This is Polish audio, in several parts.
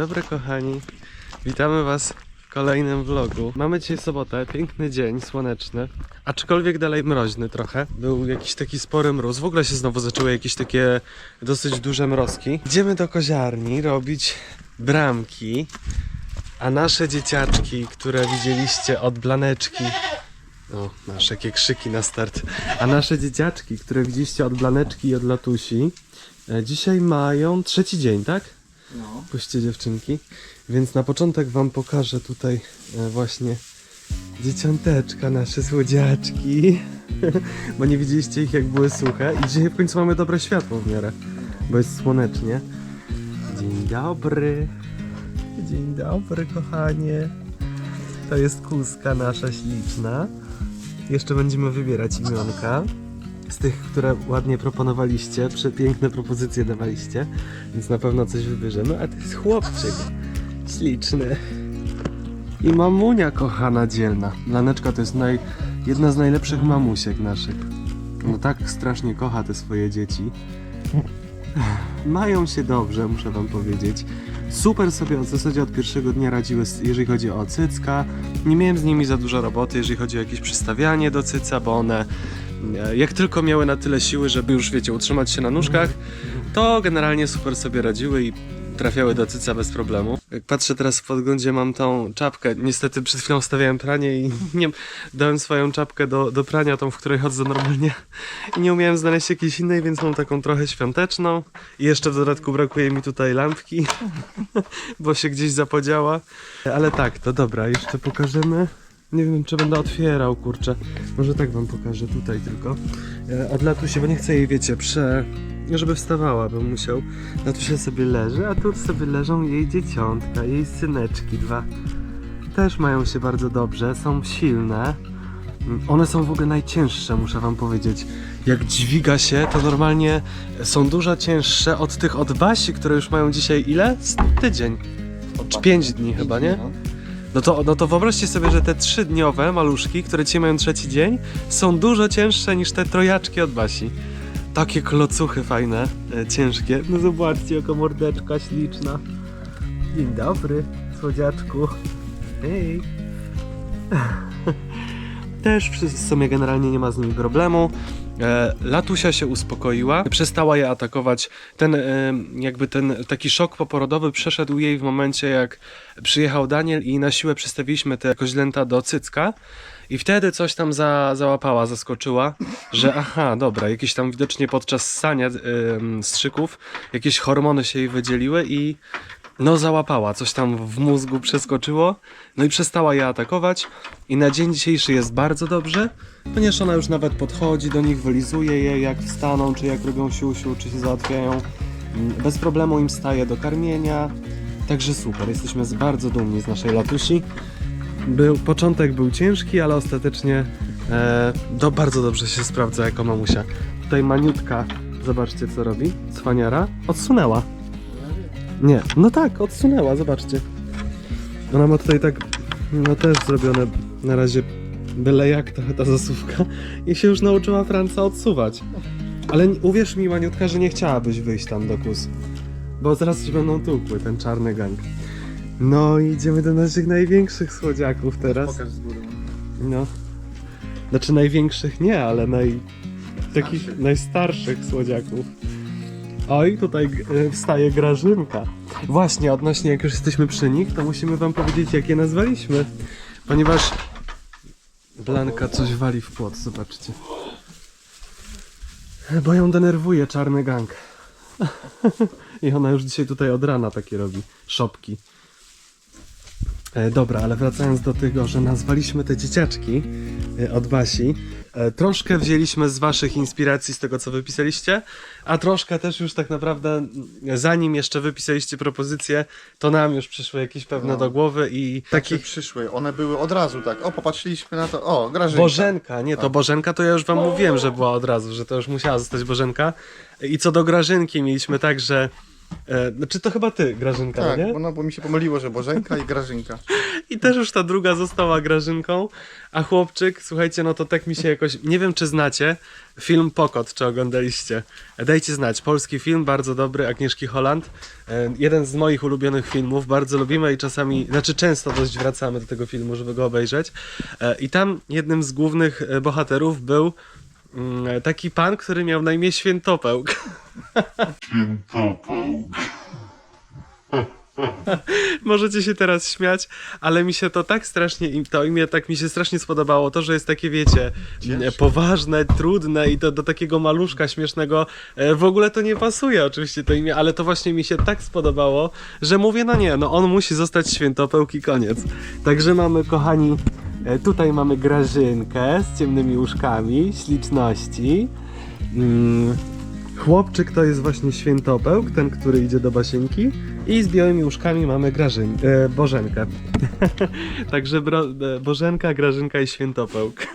Dobry kochani, witamy was w kolejnym vlogu. Mamy dzisiaj sobotę, piękny dzień, słoneczny, aczkolwiek dalej mroźny trochę. Był jakiś taki spory mróz, w ogóle się znowu zaczęły jakieś takie dosyć duże mrozki. Idziemy do koziarni robić bramki, a nasze dzieciaczki, które widzieliście od Blaneczki, o, masz jakie krzyki na start. A nasze dzieciaczki, które widzieliście od Blaneczki i od Latusi, e, dzisiaj mają trzeci dzień, tak? No. Puśćcie dziewczynki. Więc na początek wam pokażę tutaj e, właśnie dzieciąteczka, nasze słodziaczki. bo nie widzieliście ich jak były suche. I dzisiaj w końcu mamy dobre światło w miarę, bo jest słonecznie. Dzień dobry. Dzień dobry, kochanie. To jest kuska nasza śliczna. Jeszcze będziemy wybierać imionka. Z tych, które ładnie proponowaliście, przepiękne propozycje dawaliście, więc na pewno coś wybierzemy. A to jest chłopczyk śliczny. I mamunia kochana dzielna. Laneczka to jest naj, jedna z najlepszych mamusiek naszych. No tak strasznie kocha te swoje dzieci. Mają się dobrze, muszę wam powiedzieć. Super sobie w zasadzie od pierwszego dnia radziły, jeżeli chodzi o cycka. Nie miałem z nimi za dużo roboty, jeżeli chodzi o jakieś przystawianie do cyca, bo one jak tylko miały na tyle siły, żeby już wiecie, utrzymać się na nóżkach, to generalnie super sobie radziły i trafiały do cyca bez problemu. Jak patrzę teraz w podglądzie, mam tą czapkę. Niestety przed chwilą stawiałem pranie i nie dałem swoją czapkę do, do prania, tą, w której chodzę normalnie. I nie umiałem znaleźć jakiejś innej, więc mam taką trochę świąteczną. I jeszcze w dodatku brakuje mi tutaj lampki, bo się gdzieś zapodziała. Ale tak, to dobra, jeszcze pokażemy. Nie wiem, czy będę otwierał, kurczę. Może tak wam pokażę, tutaj tylko. E, Od latusi, bo nie chcę jej, wiecie, prze... Żeby wstawała, bym musiał. Latusia sobie leży, a tu sobie leżą jej dzieciątka, jej syneczki dwa. Też mają się bardzo dobrze, są silne. One są w ogóle najcięższe, muszę wam powiedzieć. Jak dźwiga się, to normalnie są dużo cięższe od tych od Basi, które już mają dzisiaj ile? Z tydzień. Czy pięć dni chyba, nie? No to, no to wyobraźcie sobie, że te trzydniowe maluszki, które dzisiaj mają trzeci dzień, są dużo cięższe niż te trojaczki od Basi. Takie klocuchy fajne, e, ciężkie. No zobaczcie, jaka mordeczka śliczna. Dzień dobry, słodziaczku. Hej. Też wszyscy w sumie generalnie nie ma z nimi problemu. E, Latusia się uspokoiła, przestała je atakować. Ten e, jakby ten taki szok poporodowy przeszedł jej w momencie jak przyjechał Daniel i na siłę przystawiliśmy te koźlęta do cycka. I wtedy coś tam za, załapała, zaskoczyła, że aha, dobra, jakieś tam widocznie podczas ssania ym, strzyków jakieś hormony się jej wydzieliły i no załapała, coś tam w mózgu przeskoczyło, no i przestała je atakować i na dzień dzisiejszy jest bardzo dobrze, ponieważ ona już nawet podchodzi do nich, wylizuje je jak wstaną, czy jak robią siusiu, czy się załatwiają. Mm, Bez problemu im staje do karmienia, także super, jesteśmy bardzo dumni z naszej latusi. Był, początek był ciężki, ale ostatecznie e, do, bardzo dobrze się sprawdza jako mamusia. Tutaj maniutka, zobaczcie co robi, cwaniara, odsunęła. Nie, no tak, odsunęła, zobaczcie. Ona ma tutaj tak, no też zrobione na razie byle jak trochę ta zasuwka i się już nauczyła Franca odsuwać. Ale uwierz mi, Maniutka, że nie chciałabyś wyjść tam do kus. Bo zaraz ci będą tłukły, ten czarny gang. No i idziemy do naszych największych słodziaków teraz. Pokaż z góry. No. Znaczy największych nie, ale naj... takich Starszych. najstarszych słodziaków. Oj, tutaj e, wstaje Grażynka. Właśnie, odnośnie jak już jesteśmy przy nich, to musimy wam powiedzieć jak je nazwaliśmy. Ponieważ Blanka coś wali w płot, zobaczcie. Bo ją denerwuje czarny gang. I ona już dzisiaj tutaj od rana takie robi. Szopki. E, dobra, ale wracając do tego, że nazwaliśmy te dzieciaczki e, od Basi, troszkę wzięliśmy z waszych inspiracji z tego, co wypisaliście, a troszkę też już tak naprawdę, mm, zanim jeszcze wypisaliście propozycje, to nam już przyszły jakieś pewne No. do głowy i Takie przyszły, one były od razu tak. O, popatrzyliśmy na to. O, Grażynka. Bożenka, nie, to. Bożenka to ja już wam mówiłem, że była od razu, że to już musiała zostać Bożenka. I co do Grażynki, mieliśmy tak, że E, znaczy to chyba ty, Grażynka, Tak, nie? bo, no, bo mi się pomyliło, że Bożenka i Grażynka. I też już ta druga została Grażynką, a chłopczyk, słuchajcie, no to tak mi się jakoś, nie wiem czy znacie, film Pokot, czy oglądaliście. Dajcie znać, polski film, bardzo dobry, Agnieszki Holland. E, Jeden z moich ulubionych filmów, bardzo lubimy i czasami, znaczy często dość wracamy do tego filmu, żeby go obejrzeć. E, I tam jednym z głównych e, bohaterów był mm, taki pan, który miał na imię Świętopełk. Możecie się teraz śmiać, ale mi się to tak strasznie, im- to imię tak mi się strasznie spodobało, to, że jest takie, wiecie, poważne, trudne i to do takiego maluszka śmiesznego e, w ogóle to nie pasuje oczywiście to imię, ale to właśnie mi się tak spodobało, że mówię, no nie, no on musi zostać świętopełk i koniec. Także mamy, kochani, e, tutaj mamy Grażynkę z ciemnymi uszkami, śliczności. Mm, Chłopczyk to jest właśnie świętopełk, ten, który idzie do basieńki. I z białymi łóżkami mamy Grażyn, e, Bożenkę. Także bro, e, Bożenka, Grażynka i świętopełk.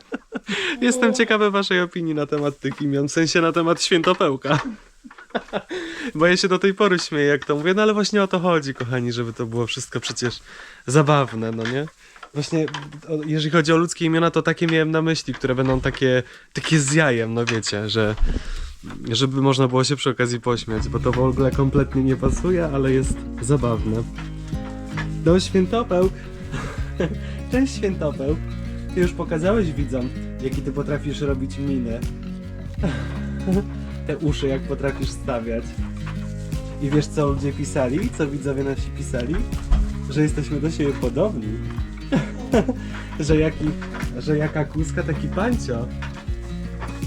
Jestem ciekawy waszej opinii na temat tych imion, w sensie na temat świętopełka. Bo ja się do tej pory śmieję, jak to mówię, no ale właśnie o to chodzi, kochani, żeby to było wszystko przecież zabawne, no nie? Właśnie, jeżeli chodzi o ludzkie imiona, to takie miałem na myśli, które będą takie, takie z jajem, no wiecie, że żeby można było się przy okazji pośmiać, bo to w ogóle kompletnie nie pasuje, ale jest zabawne. Do świętopełk! Cześć świętopełk! Ty już pokazałeś widzom, jaki ty potrafisz robić miny. Te uszy jak potrafisz stawiać. I wiesz co ludzie pisali? Co widzowie nasi pisali? Że jesteśmy do siebie podobni. że, jaki, że jaka kózka, taki pancio.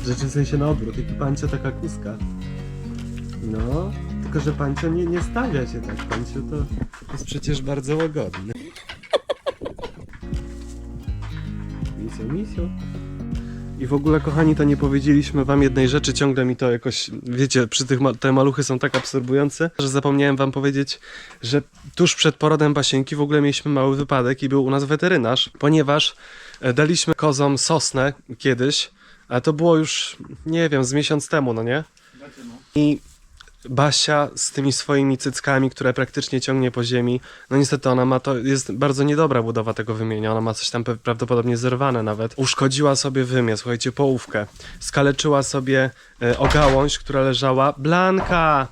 Rzeczy w sensie na odwrót, jaki pancio, taka kuska. No, tylko że pancio nie, nie stawia się tak. Pancio to jest przecież bardzo łagodny. Misio, misio. I w ogóle, kochani, to nie powiedzieliśmy wam jednej rzeczy, ciągle mi to jakoś, wiecie, przy tych, ma- te maluchy są tak absorbujące, że zapomniałem wam powiedzieć, że tuż przed porodem Basieńki w ogóle mieliśmy mały wypadek i był u nas weterynarz, ponieważ e, daliśmy kozom sosnę kiedyś, a to było już, nie wiem, z miesiąc temu, no nie? I Basia z tymi swoimi cyckami, które praktycznie ciągnie po ziemi, no niestety ona ma to, jest bardzo niedobra budowa tego wymienia, ona ma coś tam prawdopodobnie zerwane nawet. Uszkodziła sobie wymię, słuchajcie, połówkę. Skaleczyła sobie e, o gałąź, która leżała. Blanka!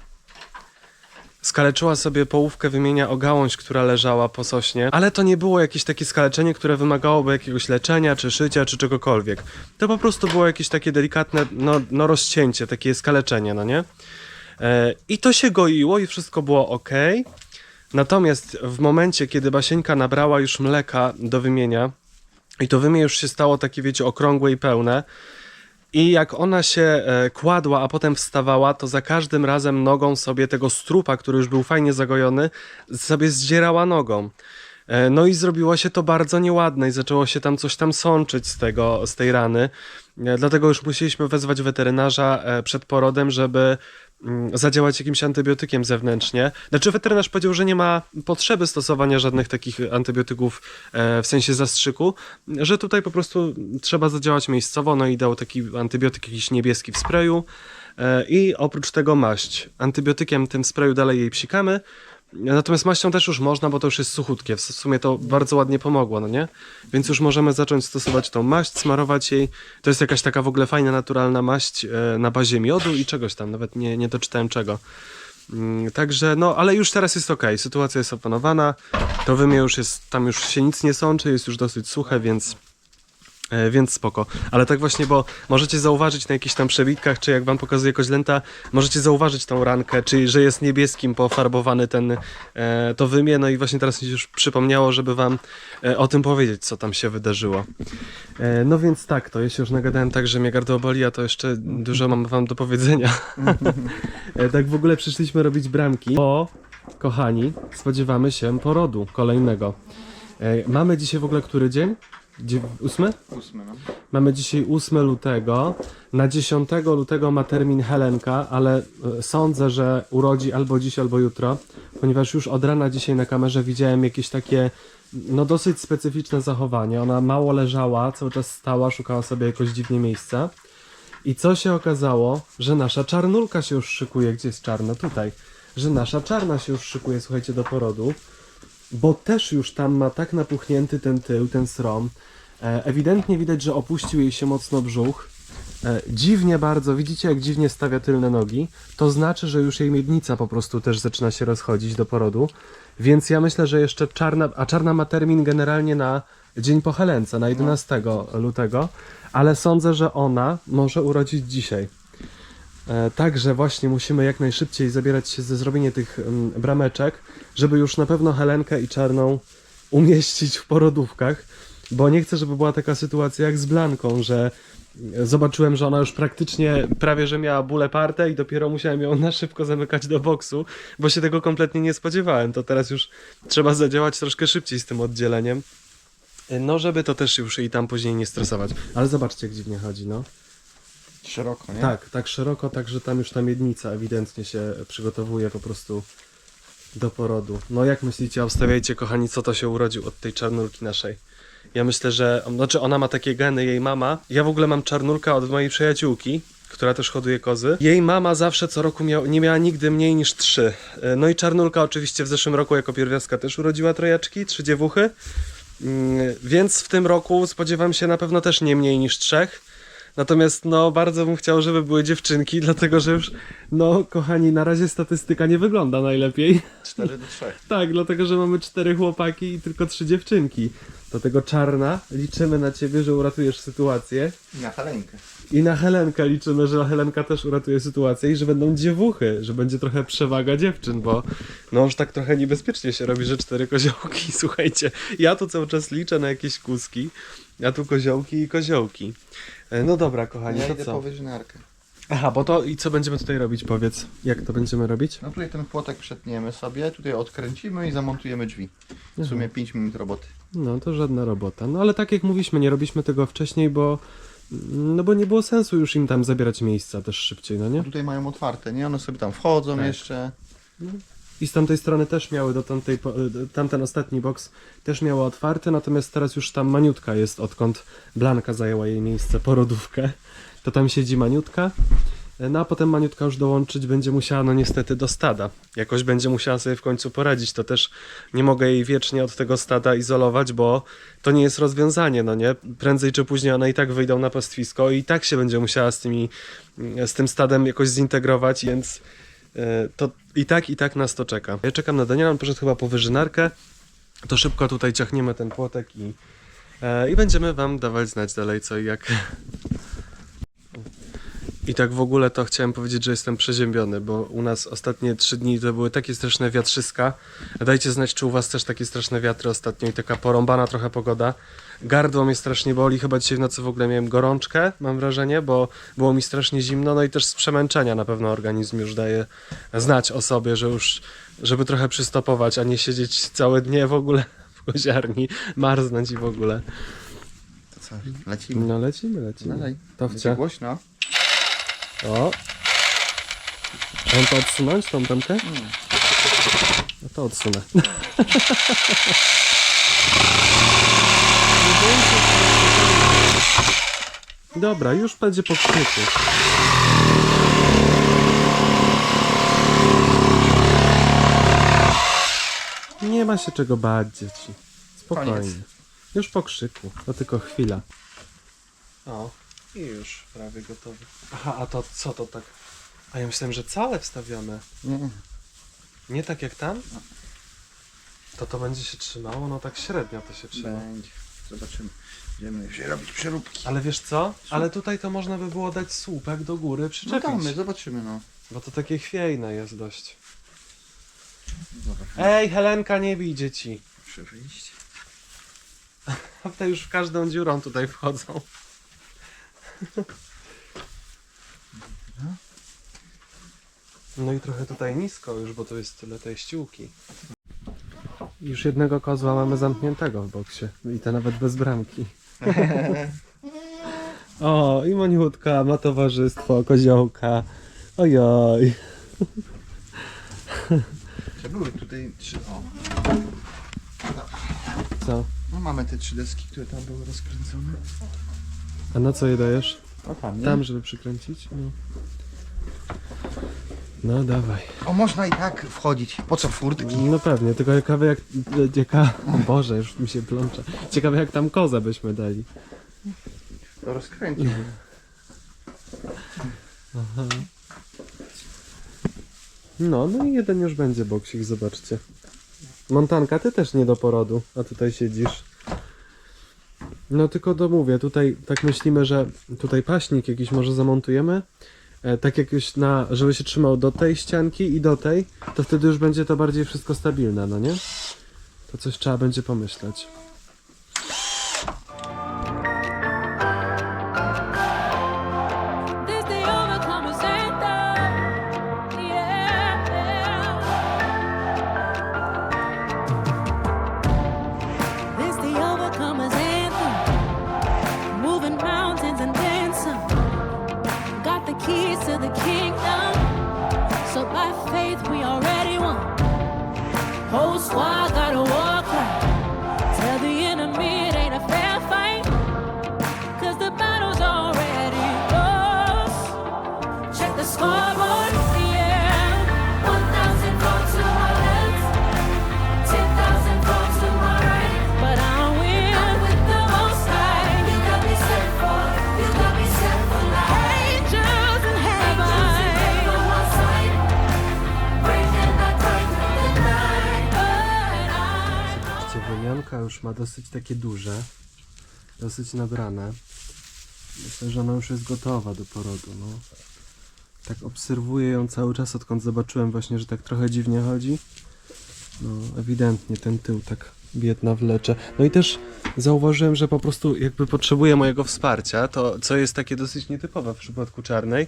Skaleczyła sobie połówkę wymienia o gałąź, która leżała po sośnie, ale to nie było jakieś takie skaleczenie, które wymagałoby jakiegoś leczenia, czy szycia, czy czegokolwiek. To po prostu było jakieś takie delikatne, no, no rozcięcie, takie skaleczenie, no nie? E, I to się goiło i wszystko było ok. Natomiast w momencie, kiedy Basieńka nabrała już mleka do wymienia i to wymię już się stało takie, wiecie, okrągłe i pełne, i jak ona się e, kładła, a potem wstawała, to za każdym razem nogą sobie tego strupa, który już był fajnie zagojony, sobie zdzierała nogą. E, No i zrobiło się to bardzo nieładne i zaczęło się tam coś tam sączyć z tego, z tej rany. Dlatego już musieliśmy wezwać weterynarza przed porodem, żeby zadziałać jakimś antybiotykiem zewnętrznie. Znaczy weterynarz powiedział, że nie ma potrzeby stosowania żadnych takich antybiotyków e, w sensie zastrzyku, że tutaj po prostu trzeba zadziałać miejscowo, no i dał taki antybiotyk jakiś niebieski w sprayu e, i oprócz tego maść. Antybiotykiem tym sprayu dalej jej psikamy, Natomiast maścią też już można, bo to już jest suchutkie. W sumie to bardzo ładnie pomogło, no nie? Więc już możemy zacząć stosować tą maść, smarować jej. To jest jakaś taka w ogóle fajna, naturalna maść e, na bazie miodu i czegoś tam, nawet nie, nie doczytałem czego. Mm, Także, no, ale już teraz jest ok, sytuacja jest opanowana. To wymię już jest, tam już się nic nie sączy, jest już dosyć suche, więc, więc spoko. Ale tak właśnie, bo możecie zauważyć na jakichś tam przebitkach, czy jak wam pokazuje koźlęta, możecie zauważyć tą rankę, czyli że jest niebieskim pofarbowany ten, e, to wymię. No i właśnie teraz mi już przypomniało, żeby wam e, o tym powiedzieć, co tam się wydarzyło. E, no więc tak, to się już nagadałem tak, że mnie gardło boli, a to jeszcze dużo mam wam do powiedzenia. E, tak w ogóle przyszliśmy robić bramki, bo kochani, spodziewamy się porodu kolejnego. E, mamy dzisiaj w ogóle który dzień? Dziew- ósmy? Ósmy, no. Mamy dzisiaj 8 lutego. Na 10 lutego ma termin Helenka, ale e, sądzę, że urodzi albo dziś, albo jutro, ponieważ już od rana dzisiaj na kamerze widziałem jakieś takie no dosyć specyficzne zachowanie. Ona mało leżała, cały czas stała, szukała sobie jakoś dziwnie miejsca. I co się okazało, że nasza czarnulka się już szykuje. Gdzie jest czarna? Tutaj. że nasza czarna się już szykuje, słuchajcie, do porodu, bo też już tam ma tak napuchnięty ten tył, ten srom. E, ewidentnie widać, że opuścił jej się mocno brzuch. E, dziwnie bardzo, widzicie jak dziwnie stawia tylne nogi? To znaczy, że już jej miednica po prostu też zaczyna się rozchodzić do porodu. Więc ja myślę, że jeszcze czarna, a czarna ma termin generalnie na dzień po Helence, na 11 lutego, ale sądzę, że ona może urodzić dzisiaj. E, Także właśnie musimy jak najszybciej zabierać się ze zrobienie tych brameczek, żeby już na pewno Helenkę i Czarną umieścić w porodówkach, bo nie chcę, żeby była taka sytuacja jak z Blanką, że e, zobaczyłem, że ona już praktycznie prawie, że miała bóle parte i dopiero musiałem ją na szybko zamykać do boksu, bo się tego kompletnie nie spodziewałem. To teraz już trzeba zadziałać troszkę szybciej z tym oddzieleniem. E, No, żeby to też już jej tam później nie stresować. Ale zobaczcie, jak dziwnie chodzi, no. Szeroko, nie? Tak, tak szeroko, tak że tam już ta miednica ewidentnie się przygotowuje po prostu do porodu. No jak myślicie, obstawiajcie kochani, co to się urodził od tej czarnulki naszej? Ja myślę, że, znaczy ona ma takie geny, jej mama. Ja w ogóle mam czarnulka od mojej przyjaciółki, która też hoduje kozy. Jej mama zawsze co roku miał, nie miała nigdy mniej niż trzy. E, No i czarnulka oczywiście w zeszłym roku jako pierwiastka też urodziła trojaczki, trzy dziewuchy. Mm, Więc w tym roku spodziewam się na pewno też nie mniej niż trzech. Natomiast no bardzo bym chciał, żeby były dziewczynki, dlatego że już, no kochani, na razie statystyka nie wygląda najlepiej. 4 do 3. Tak, dlatego że mamy cztery chłopaki i tylko trzy dziewczynki. Dlatego czarna, liczymy na ciebie, że uratujesz sytuację. Na Helenkę. I na Helenkę liczymy, że Helenka też uratuje sytuację i że będą dziewuchy, że będzie trochę przewaga dziewczyn, bo no już tak trochę niebezpiecznie się robi, że cztery koziołki. Słuchajcie, ja tu cały czas liczę na jakieś kuski, a tu koziołki i koziołki. E, No dobra, kochani, Ja to idę co? po wyżynarkę. Aha, bo to i co będziemy tutaj robić, powiedz. Jak to będziemy robić? No tutaj ten płotek przetniemy sobie, tutaj odkręcimy i zamontujemy drzwi. W sumie 5 minut roboty. No to żadna robota. No ale tak jak mówiliśmy, nie robiliśmy tego wcześniej, bo no bo nie było sensu już im tam zabierać miejsca też szybciej, no nie? Tutaj mają otwarte, nie? One sobie tam wchodzą Tak. jeszcze. I z tamtej strony też miały do tamtej, tamten ostatni boks też miało otwarte, natomiast teraz już tam maniutka jest, odkąd Blanka zajęła jej miejsce, porodówkę. To tam siedzi maniutka. No a potem maniutka już dołączyć będzie musiała, no niestety, do stada. Jakoś będzie musiała sobie w końcu poradzić. To też nie mogę jej wiecznie od tego stada izolować, bo to nie jest rozwiązanie, no nie? Prędzej czy później one i tak wyjdą na pastwisko i tak się będzie musiała z tymi, z tym stadem jakoś zintegrować, więc to i tak, i tak nas to czeka. Ja czekam na Daniela, on poszedł chyba po wyżynarkę, to szybko tutaj ciachniemy ten płotek i, e, i będziemy wam dawać znać dalej co i jak. I tak w ogóle to chciałem powiedzieć, że jestem przeziębiony, bo u nas ostatnie trzy dni to były takie straszne wiatrzyska. Dajcie znać, czy u was też takie straszne wiatry ostatnio i taka porąbana trochę pogoda. Gardło mnie strasznie boli, chyba dzisiaj w nocy w ogóle miałem gorączkę, mam wrażenie, bo było mi strasznie zimno, no i też z przemęczenia na pewno organizm już daje znać o sobie, że już, żeby trochę przystopować, a nie siedzieć całe dnie w ogóle w koziarni, marznąć i w ogóle. To co? Lecimy. No lecimy, lecimy. Dalej. To Będzie głośno. O! Mam to odsunąć, tą tamkę? No to odsunę. Dobra, już będzie po krzyku. Nie ma się czego bać, dzieci. Spokojnie. Koniec. Już po krzyku, to tylko chwila. O, i już prawie gotowy. Aha, a to co to tak? A ja myślałem, że całe wstawione. Nie. Nie tak jak tam? To to będzie się trzymało? No tak średnio to się trzyma. Będzie. Zobaczymy. Będziemy się robić przeróbki. Ale wiesz co? Ale tutaj to można by było dać słupek do góry, No przyczepić. damy, zobaczymy no. Bo to takie chwiejne jest dość. Zobacz. Ej, Helenka, nie bij dzieci. Muszę wyjść. A te już w każdą dziurą tutaj wchodzą. No i trochę tutaj nisko już, bo to jest tyle tej ściółki. Już jednego kozła mamy zamkniętego w boksie. I to nawet bez bramki. O, i Moniutka ma towarzystwo, koziołka. Ojoj. Czy były tutaj trzy... O. Co? No mamy te trzy deski, które tam były rozkręcone. A na co je dajesz? O tam, nie? Tam, żeby przykręcić? No. No dawaj. O, można i tak wchodzić. Po co furtki? No pewnie, tylko ciekawe jak... Cieka... O Boże, już mi się plącze. Ciekawe jak tam kozę byśmy dali. To rozkręcił. No, no i jeden już będzie boksik, zobaczcie. Montanka, ty też nie do porodu, a tutaj siedzisz. No tylko domówię, tutaj tak myślimy, że tutaj paśnik jakiś może zamontujemy. E, tak jakoś na, żeby się trzymał do tej ścianki i do tej, to wtedy już będzie to bardziej wszystko stabilne, no nie? To coś trzeba będzie pomyśleć. Wymianka już ma dosyć takie duże, dosyć nabrane. Myślę, że ona już jest gotowa do porodu, no. Tak obserwuję ją cały czas, odkąd zobaczyłem właśnie, że tak trochę dziwnie chodzi. No, ewidentnie ten tył tak biedna wlecze. No i też zauważyłem, że po prostu jakby potrzebuje mojego wsparcia, to co jest takie dosyć nietypowe w przypadku czarnej,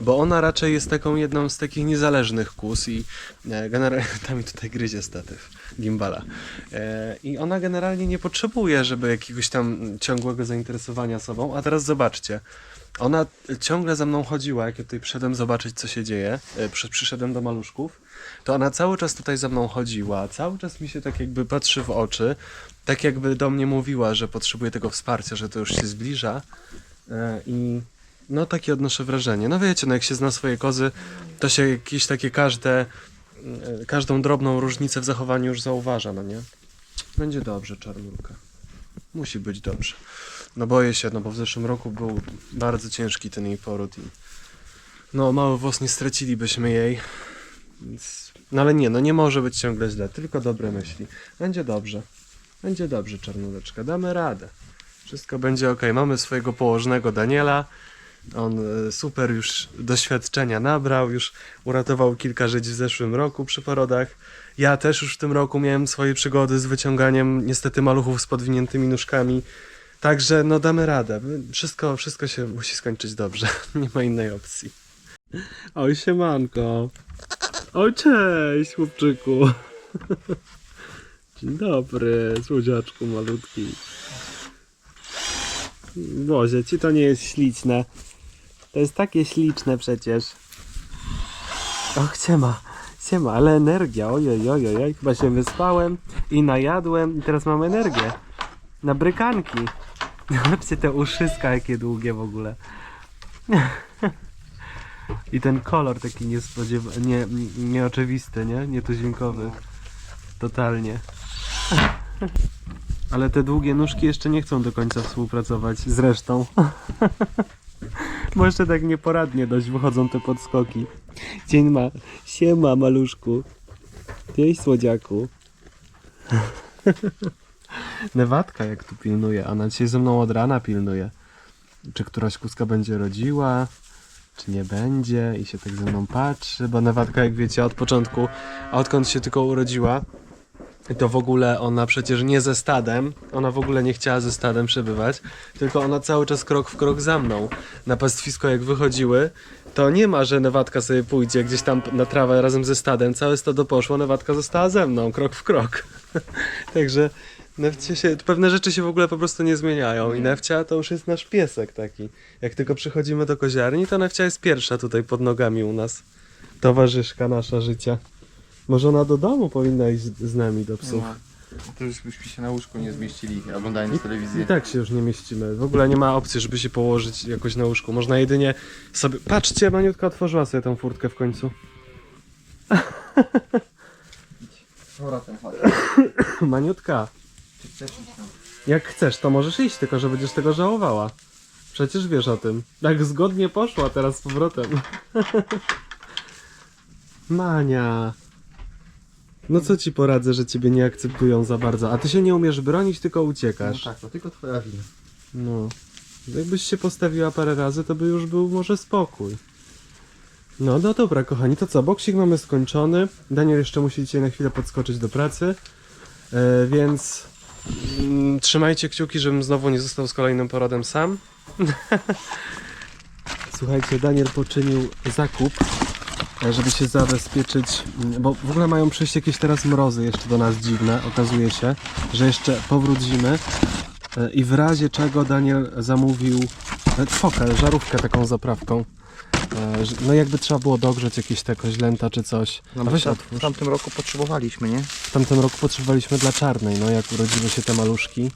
bo ona raczej jest taką jedną z takich niezależnych kus i e, generalnie tam mi tutaj gryzie statyw gimbala. E, I ona generalnie nie potrzebuje, żeby jakiegoś tam ciągłego zainteresowania sobą, a teraz zobaczcie. Ona ciągle za mną chodziła, jak ja tutaj przyszedłem zobaczyć, co się dzieje. e, Przy, przyszedłem do maluszków. To ona cały czas tutaj za mną chodziła, cały czas mi się tak jakby patrzy w oczy, tak jakby do mnie mówiła, że potrzebuje tego wsparcia, że to już się zbliża. E, I no takie odnoszę wrażenie. No wiecie, no jak się zna swoje kozy, to się jakieś takie każde, e, każdą drobną różnicę w zachowaniu już zauważa, no nie? Będzie dobrze, czarnurka. Musi być dobrze. No boję się, no bo w zeszłym roku był bardzo ciężki ten jej poród i no mały włos nie stracilibyśmy jej. Więc... No ale nie, no nie może być ciągle źle, tylko dobre myśli. Będzie dobrze. Będzie dobrze, czarnuleczka. Damy radę. Wszystko będzie ok. Mamy swojego położnego Daniela. On e, super już doświadczenia nabrał, już uratował kilka żyć w zeszłym roku przy porodach. Ja też już w tym roku miałem swoje przygody z wyciąganiem niestety maluchów z podwiniętymi nóżkami. Także no damy radę. Wszystko, wszystko się musi skończyć dobrze. Nie ma innej opcji. Oj, siemanko. Oj, cześć, chłopczyku. Dzień dobry, słodziaczku malutki. Boże, ci to nie jest śliczne. To jest takie śliczne przecież. Och, siema, siema, ale energia, ojoj, ojoj, oj, chyba się wyspałem i najadłem i teraz mam energię. Na brykanki. Zobaczcie te uszyska jakie długie w ogóle. I ten kolor taki niespodziewany, nie, nieoczywisty, nie? Nietuzinkowy. Totalnie. Ale te długie nóżki jeszcze nie chcą do końca współpracować z resztą. Jeszcze tak nieporadnie dość wychodzą te podskoki. Dzień ma. Siema, maluszku. Cześć, słodziaku. Newatka jak tu pilnuje. Ona dzisiaj ze mną od rana pilnuje. Czy któraś kuska będzie rodziła, czy nie będzie i się tak ze mną patrzy, bo Newatka jak wiecie od początku, a odkąd się tylko urodziła, to w ogóle ona przecież nie ze stadem, ona w ogóle nie chciała ze stadem przebywać, tylko ona cały czas krok w krok za mną. Na pastwisko jak wychodziły, to nie ma, że Newatka sobie pójdzie gdzieś tam na trawę razem ze stadem, całe stado poszło, Newatka została ze mną, krok w krok. Także Nefcie się, pewne rzeczy się w ogóle po prostu nie zmieniają i Nefcia to już jest nasz piesek taki. Jak tylko przychodzimy do koziarni, to Nefcia jest pierwsza tutaj pod nogami u nas. Towarzyszka nasza życia. Może ona do domu powinna iść z z nami do psów. No, to już byśmy się na łóżku nie zmieścili, oglądając I telewizję. tak się już nie mieścimy. W ogóle nie ma opcji, żeby się położyć jakoś na łóżku. Można jedynie sobie... Patrzcie, Maniutka otworzyła sobie tą furtkę w końcu. Dobra, ten chodź. Maniutka. Czy chcesz iść tam? Jak chcesz, to możesz iść, tylko że będziesz tego żałowała. Przecież wiesz o tym. Tak zgodnie poszła teraz z powrotem. Mania. No co ci poradzę, że ciebie nie akceptują za bardzo. A ty się nie umiesz bronić, tylko No uciekasz. tak, to tylko twoja wina. No. Jakbyś się postawiła parę razy, to by już był może spokój. No, no dobra, kochani, to co? Boksik mamy skończony. Daniel jeszcze musi dzisiaj na chwilę podskoczyć do pracy. E, więc mm, trzymajcie kciuki, żebym znowu nie został z kolejnym porodem sam. Słuchajcie, Daniel poczynił zakup, żeby się zabezpieczyć, bo w ogóle mają przyjść jakieś teraz mrozy jeszcze do nas dziwne. Okazuje się, że jeszcze powrót zimy. E, I w razie czego Daniel zamówił e, fokę, żarówkę taką zaprawką. E, No jakby trzeba było dogrzeć jakieś te koźlęta czy coś. No weź w tamtym roku potrzebowaliśmy, nie? W tamtym roku potrzebowaliśmy dla czarnej, no jak urodziły się te maluszki.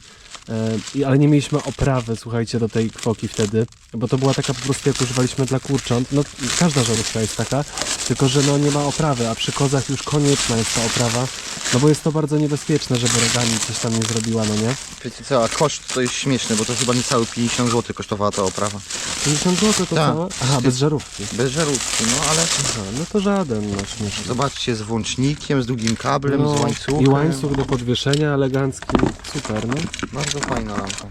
E, ale nie mieliśmy oprawy, słuchajcie, do tej kwoki wtedy, bo to była taka po prostu jak używaliśmy dla kurcząt. No każda żarówka jest taka, tylko że no nie ma oprawy, a przy kozach już konieczna jest ta oprawa, no bo jest to bardzo niebezpieczne, żeby rogami coś tam nie zrobiła, no nie? Wiecie co, a koszt to jest śmieszny, bo to chyba niecałe 50 zł kosztowała ta oprawa. 50 zł to Tak. całe? Aha, bez żarówki. Bez żarówki, no ale Aha, no to żaden, no śmieszny. zobaczcie, z włącznikiem, z długim kablem, No, z łańcuchem. I łańcuch do podwieszenia elegancki, super, no. Bardzo fajna lampa.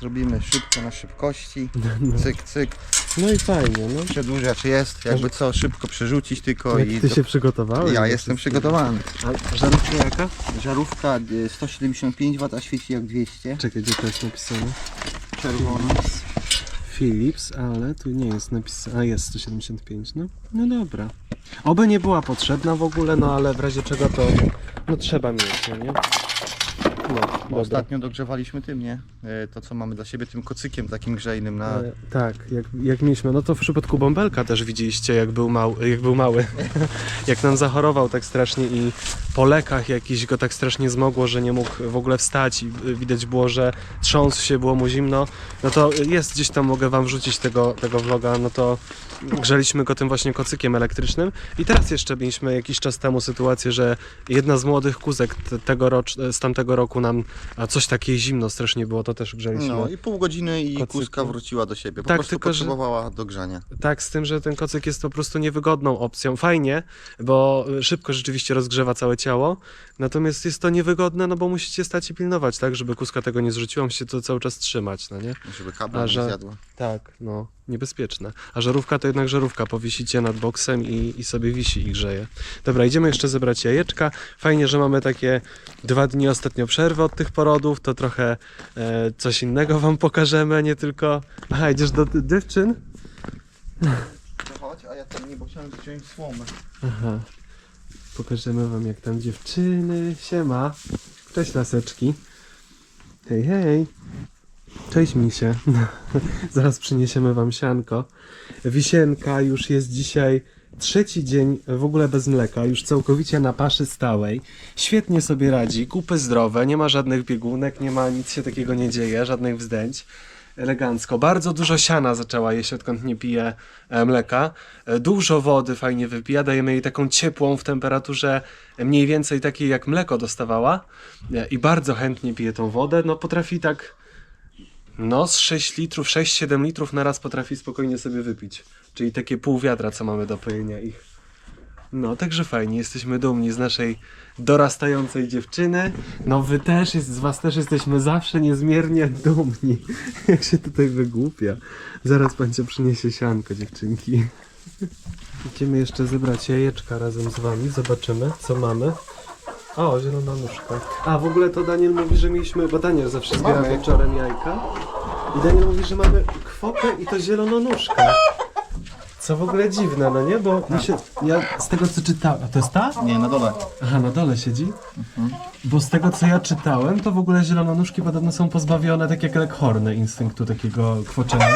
Zrobimy szybko na szybkości. Cyk, cyk. No i fajnie, no. Przedłużacz jest, jakby co, szybko przerzucić tylko Jak i... ty do- się przygotowałeś? Ja jestem przygotowany. A żarówka jaka? Żarówka y, 175 W, a świeci jak 200. Czekaj, gdzie to jest napisane? Czerwona. Philips, ale tu nie jest napisane. A jest 175, no. No dobra. Oby nie była potrzebna w ogóle, no ale w razie czego to no trzeba mieć, no nie? No, dobra. ostatnio dogrzewaliśmy tym, nie? Y, To co mamy dla siebie, tym kocykiem takim grzejnym na... E, tak, jak, jak mieliśmy, no to w przypadku bąbelka też widzieliście, jak był, mały, jak był mały. jak nam zachorował tak strasznie i po lekach jakiś go tak strasznie zmogło, że nie mógł w ogóle wstać i widać było, że trząsł się, było mu zimno. No to jest gdzieś tam, mogę wam wrzucić tego, tego vloga, no to grzeliśmy go tym właśnie kocykiem elektrycznym i teraz jeszcze mieliśmy jakiś czas temu sytuację, że jedna z młodych kuzek te- tego rocz, z tamtego roku nam a coś takie zimno strasznie było, to też grzeliśmy. No i pół godziny i Kocyku. kuzka wróciła do siebie. Po Tak, prostu tylko, że- potrzebowała dogrzania. Tak, z tym, że ten kocyk jest po prostu niewygodną opcją. Fajnie, bo szybko rzeczywiście rozgrzewa całe ciało, natomiast jest to niewygodne, no bo musicie stać i pilnować, tak, żeby kuska tego nie zrzuciła, musicie to cały czas trzymać, no nie? Żeby kabla A, nie że- zjadła. Tak, no, niebezpieczne. A żarówka to jednak żarówka, powiesicie nad boksem i, i sobie wisi i grzeje. Dobra, idziemy jeszcze zebrać jajeczka. Fajnie, że mamy takie dwa dni ostatnio przerwy od tych porodów, to trochę e, coś innego wam pokażemy, nie tylko... Aha, idziesz do dziewczyn? Chodź, a ja tam nie, bo chciałem wziąć słomę. Aha. Pokażemy wam jak tam dziewczyny. Siema. Cześć laseczki. Hej, hej. Cześć misie. Zaraz przyniesiemy wam sianko. Wisienka już jest dzisiaj trzeci dzień w ogóle bez mleka, już całkowicie na paszy stałej. Świetnie sobie radzi, kupy zdrowe, nie ma żadnych biegunek, nie ma nic się takiego nie dzieje, żadnych wzdęć. Elegancko. Bardzo dużo siana zaczęła jeść, odkąd nie pije e, mleka. E, Dużo wody fajnie wypija. Dajemy jej taką ciepłą w temperaturze mniej więcej takiej jak mleko dostawała. E, I bardzo chętnie pije tą wodę. No potrafi tak no z 6 litrów, 6-7 litrów na raz potrafi spokojnie sobie wypić. Czyli takie pół wiadra, co mamy do pojenia ich. No, także fajnie, jesteśmy dumni z naszej dorastającej dziewczyny. No wy też, jest, z was też jesteśmy zawsze niezmiernie dumni. Jak się tutaj wygłupia. Zaraz pancia przyniesie sianko, dziewczynki. Idziemy jeszcze zebrać jajeczka razem z wami, zobaczymy co mamy. O, zielona nóżka. A, w ogóle to Daniel mówi, że mieliśmy, bo Daniel zawsze zbiera Mamy. wieczorem jajka. I Daniel mówi, że mamy kwokę i to zielononóżkę. Co w ogóle dziwne, no nie? Bo mi się, ja z tego co czytałem, a to jest ta? Nie, na dole. Aha, na dole siedzi. Bo z tego co ja czytałem, to w ogóle zielononóżki podobno są pozbawione, tak jak leghorny, instynktu takiego kwoczenia.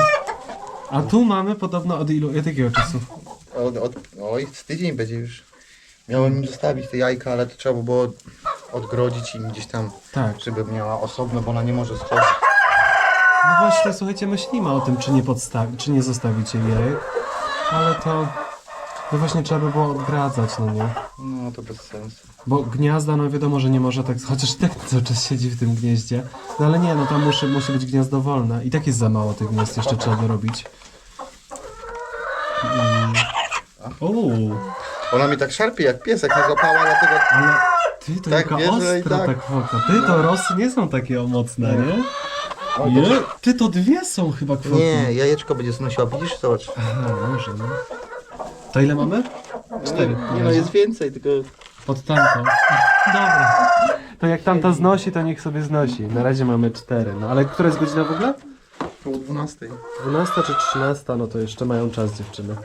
A tu mamy podobno od ilu, od jakiego czasu? Od, od, oj, z tydzień będzie już. Miałem im zostawić te jajka, ale to trzeba było odgrodzić im gdzieś tam, Tak. żeby miała osobno, bo ona nie może schodzić. No właśnie, słuchajcie, myślimy o tym, czy nie podstawić, czy nie zostawić jej ale to No właśnie trzeba by było odgradzać, no nie? No to bez sensu. Bo gniazda, no wiadomo, że nie może tak, chociaż i tak cały czas siedzi w tym gnieździe. No ale nie, no tam musi, musi być gniazdo wolne. I tak jest za mało tych gniazd, jeszcze trzeba dorobić. Mm. Uuu, Ona mi tak szarpie jak piesek, nie złapała, dlatego... ale ty to Tak, jaka bierze i ostra tak. tak. Ty to rosy nie są takie mocne, nie? Je, ty to dwie są chyba kwoty. Nie, jajeczko będzie znosiła, widzisz? Zobacz. Aha, może, no. To ile mamy? Cztery. Nie no, jest więcej, tylko... Pod tamtą. Dobra. To jak tamta znosi, to niech sobie znosi. Na razie mamy cztery. No ale która jest godzina w ogóle? Koło 12. 12 czy 13, no to jeszcze mają czas dziewczyny.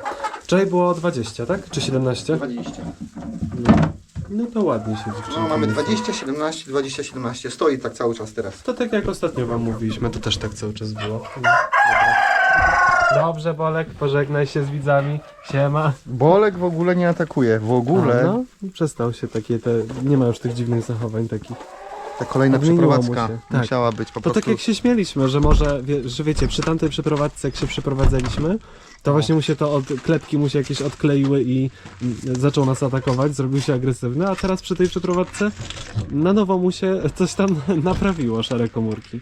Wczoraj było 20, tak? Czy 17? 20. No to ładnie się dziewczyny. No mamy 20, 17, 20, 17. Stoi tak cały czas teraz. To tak jak ostatnio wam mówiliśmy, to też tak cały czas było. No, dobra. Dobrze, Bolek, pożegnaj się z widzami. Siema. Bolek w ogóle nie atakuje. W A, no, przestał się takie te. Nie ma już tych dziwnych zachowań takich. Ta kolejna Odmieniło mu przeprowadzka się. Tak. musiała być po To prostu... tak jak się śmieliśmy, że może, wie, że wiecie, przy tamtej przeprowadzce, jak się przeprowadzaliśmy, to właśnie mu się to od klepki mu się jakieś odkleiły i mm, zaczął nas atakować, zrobił się agresywny, a teraz przy tej przeprowadzce na nowo mu się coś tam naprawiło, szare komórki.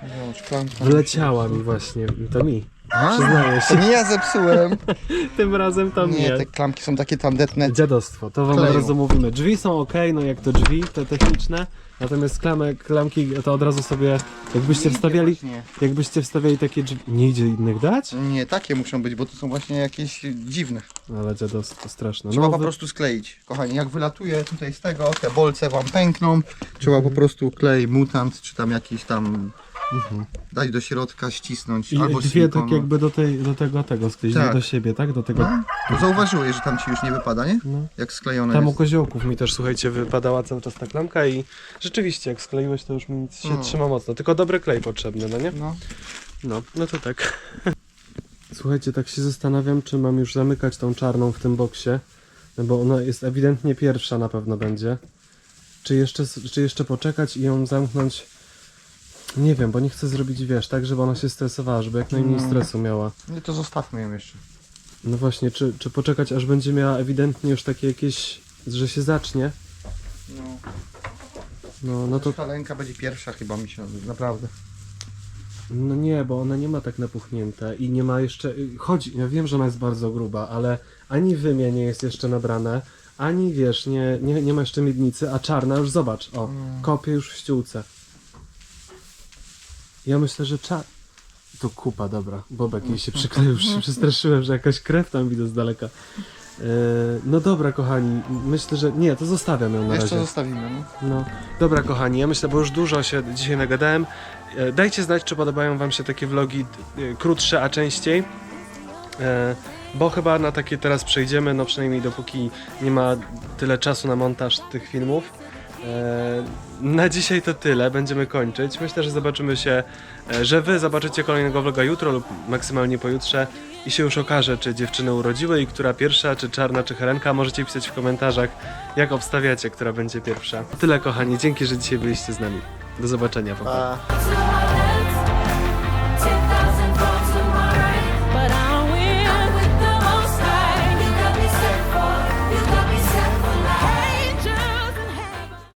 No. Wleciała mi właśnie, to mi. A, Przyznaję To się, nie ja zepsułem. tym razem to Nie, mnie. te klamki są takie tandetne. Dziadostwo, to wam od Kleju. razu mówimy. Drzwi są ok, no jak to drzwi, te techniczne, natomiast klamek, klamki to od razu sobie, jakbyście wstawiali, Nie, jakbyście wstawiali takie drzwi, nie idzie innych dać? nie, takie muszą być, bo to są właśnie jakieś dziwne. Ale dziadostwo straszne. Trzeba No, po prostu skleić. Kochani, jak wylatuje tutaj z tego, te bolce wam pękną, trzeba po prostu klej mutant, czy tam jakiś tam dać do środka, ścisnąć, I albo dwie silikonu. tak jakby do, tej, do tego, tego skleić, Tak. do siebie, tak? Do tego. No, zauważyłeś, że tam ci już nie wypada, nie? No. Jak sklejone Tam u jest. koziołków mi też, słuchajcie, wypadała cały czas ta klamka i rzeczywiście, jak skleiłeś, to już mi się No. trzyma mocno. Tylko dobry klej potrzebny, no nie? No. No, no to tak. Słuchajcie, tak się zastanawiam, czy mam już zamykać tą czarną w tym boksie, no bo ona jest ewidentnie pierwsza na pewno będzie. Czy jeszcze, czy jeszcze poczekać i ją zamknąć? Nie wiem, bo nie chcę zrobić, wiesz, tak, żeby ona się stresowała, żeby jak najmniej Mm. stresu miała. Nie, to zostawmy ją jeszcze. No właśnie, czy, czy poczekać, aż będzie miała ewidentnie już takie jakieś, że się zacznie? No. No, no to Ta lęka będzie pierwsza chyba mi się, naprawdę. No nie, bo ona nie ma tak napuchnięte i nie ma jeszcze. Chodzi, ja wiem, że ona jest bardzo gruba, ale ani wymie nie jest jeszcze nabrane, ani wiesz, nie, nie, nie ma jeszcze miednicy, a czarna już zobacz, o, kopie już w ściółce. Ja myślę, że czar. To kupa, dobra. Bobek jej się przykleił, już się przestraszyłem, że jakaś krew tam widzę z daleka. E, no dobra, kochani, myślę, że. Nie, to zostawiam ją na Jeszcze razie. zostawimy, no. No, dobra kochani, ja myślę, bo już dużo się dzisiaj nagadałem. E, Dajcie znać, czy podobają wam się takie vlogi e, krótsze, a częściej. E, Bo chyba na takie teraz przejdziemy, no przynajmniej dopóki nie ma tyle czasu na montaż tych filmów. E, Na dzisiaj to tyle, będziemy kończyć. Myślę, że zobaczymy się, e, że wy zobaczycie kolejnego vloga jutro lub maksymalnie pojutrze i się już okaże, czy dziewczyny urodziły i która pierwsza, czy czarna, czy herenka. Możecie pisać w komentarzach, jak obstawiacie, która będzie pierwsza. Tyle kochani, dzięki, że dzisiaj byliście z nami. Do zobaczenia. Pa.